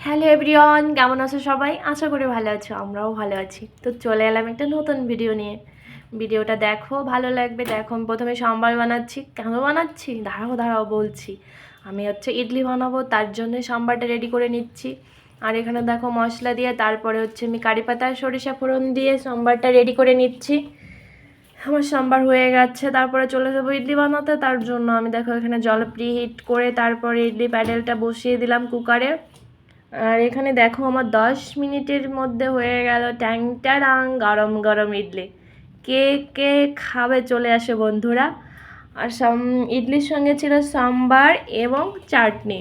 Hello everyone, কেমন আছো সবাই? আশা করি ভালো আছো, আমরাও ভালো আছি। তো চলে এলাম একটা নতুন ভিডিও নিয়ে। ভিডিওটা দেখো, ভালো লাগবে, দেখো। আমি প্রথমে সাম্বার বানাচ্ছি। কেন বানাচ্ছি? দাঁড়াও দাঁড়াও, বলছি। আমি হচ্ছে ইডলি বানাবো, তার জন্য সাম্বারটা রেডি করে নিচ্ছি। আর এখানে দেখো মশলা দিয়ে, তারপরে হচ্ছে আমি কারি পাতা, সরিষা ফোড়ন দিয়ে সাম্বারটা রেডি করে নিচ্ছি। আমার সাম্বার হয়ে গেছে, তারপরে চলে যাব ইডলি বানাতে। তার জন্য আমি দেখো এখানে জল প্রিহিট করে তারপরে ইডলি প্যাডেলটা বসিয়ে দিলাম কুকারে আর এখানে দেখো আমার দশ মিনিটের মধ্যে হয়ে গেল ট্যাংটারাং গরম গরম ইডলি। কে কে খাবে চলে আসে বন্ধুরা। আর সাম, ইডলির সঙ্গে ছিল সাম্বার এবং চাটনি।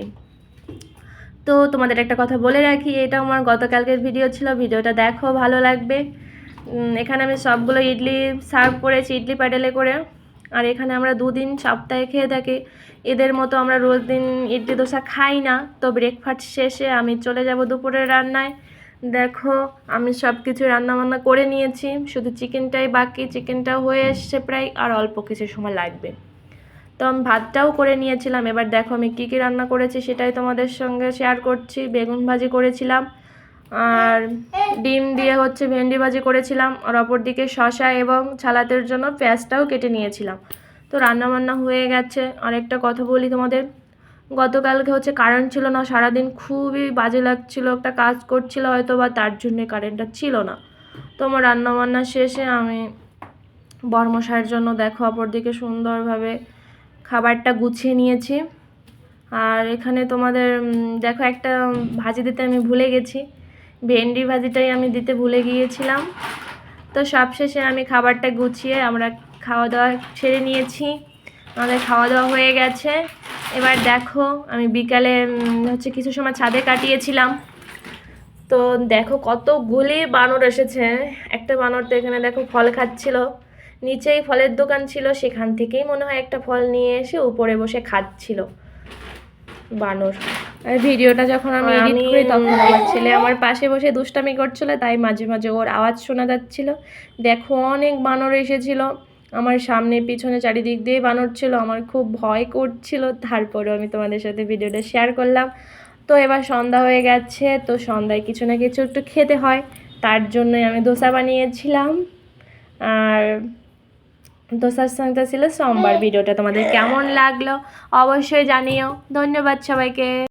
তো তোমাদের একটা কথা বলে রাখি এটা আমার গতকালকের ভিডিও ছিল, ভিডিওটা দেখো, ভালো লাগবে। এখানে আমি সবগুলো ইডলি সার্ভ করেছি, ইডলি প্যাডেলে করে। আর এখানে আমরা দুদিন সপ্তাহে খেয়ে থাকি। এদের মতো আমরা রোজ দিন ইডলি দোসা খাই না। তো ব্রেকফাস্ট শেষে আমি চলে যাব দুপুরের রান্নায়। দেখো, আমি সব কিছু রান্নাবান্না করে নিয়েছি। শুধু চিকেনটাই বাকি চিকেনটাও হয়ে এসছে প্রায়, আর অল্প কিছু সময় লাগবে। তো আমি ভাতটাও করে নিয়েছিলাম। এবার দেখো আমি কী কী রান্না করেছি সেটাই তোমাদের সঙ্গে শেয়ার করছি। বেগুন ভাজি করেছিলাম। আর ডিম দিয়ে হচ্ছে ভেন্ডি ভাজি করেছিলাম, আর অপর দিকে শশা এবং ছালাতের জন্য পেঁয়াজটাও কেটে নিয়েছিলাম। তো রান্নাবান্না হয়ে গেছে। আরেকটা কথা বলি তোমাদের। গতকালকে হচ্ছে কারেন্ট ছিল না, সারাদিন খুবই বাজে লাগছিল, একটা কাজ করছিল হয়তো বা তার জন্যে কারেন্টটা ছিল না। তো আমার রান্নাবান্না শেষে আমি বর্মশাইয়ের জন্য দেখো অপরদিকে সুন্দরভাবে খাবারটা গুছিয়ে নিয়েছি। আর এখানে তোমাদের দেখো একটা ভাজি দিতে আমি ভুলে গেছি। ভেন্ডি ভাজিটাই আমি দিতে ভুলে গিয়েছিলাম। তো সবশেষে আমি খাবারটা গুছিয়ে আমরা খাওয়া দাওয়া ছেড়ে নিয়েছি। আমাদের খাওয়া দাওয়া হয়ে গেছে। এবার দেখো, আমি বিকালে হচ্ছে কিছু সময় ছাদে কাটিয়েছিলাম। তো দেখো কতগুলি বানর এসেছে। একটা বানর তো এখানে দেখো ফল খাচ্ছিল। নিচেই ফলের দোকান ছিল, সেখান থেকেই মনে হয় একটা ফল নিয়ে এসে উপরে বসে খাচ্ছিল বানর। ভিডিওটা যখন আমি এডিট করি তখন আমার ছেলে আমার পাশে বসে দুষ্টামি করছিল তাই মাঝে মাঝে ওর আওয়াজ শোনা যাচ্ছিল। দেখো অনেক বানর এসেছিল আমার সামনে পিছনে চারিদিক দিয়ে বানর ছিল আমার খুব ভয় করছিল। তারপরেও আমি তোমাদের সাথে ভিডিওটা শেয়ার করলাম। তো এবার সন্ধ্যা হয়ে গেছে তো সন্ধ্যায় কিছু না কিছু একটু খেতে হয় তার জন্যই আমি দোসা বানিয়েছিলাম। আর দোসার সঙ্গে ছিল সোমবার। ভিডিওটা তোমাদের কেমন লাগল অবশ্যই জানিও। ধন্যবাদ সবাইকে।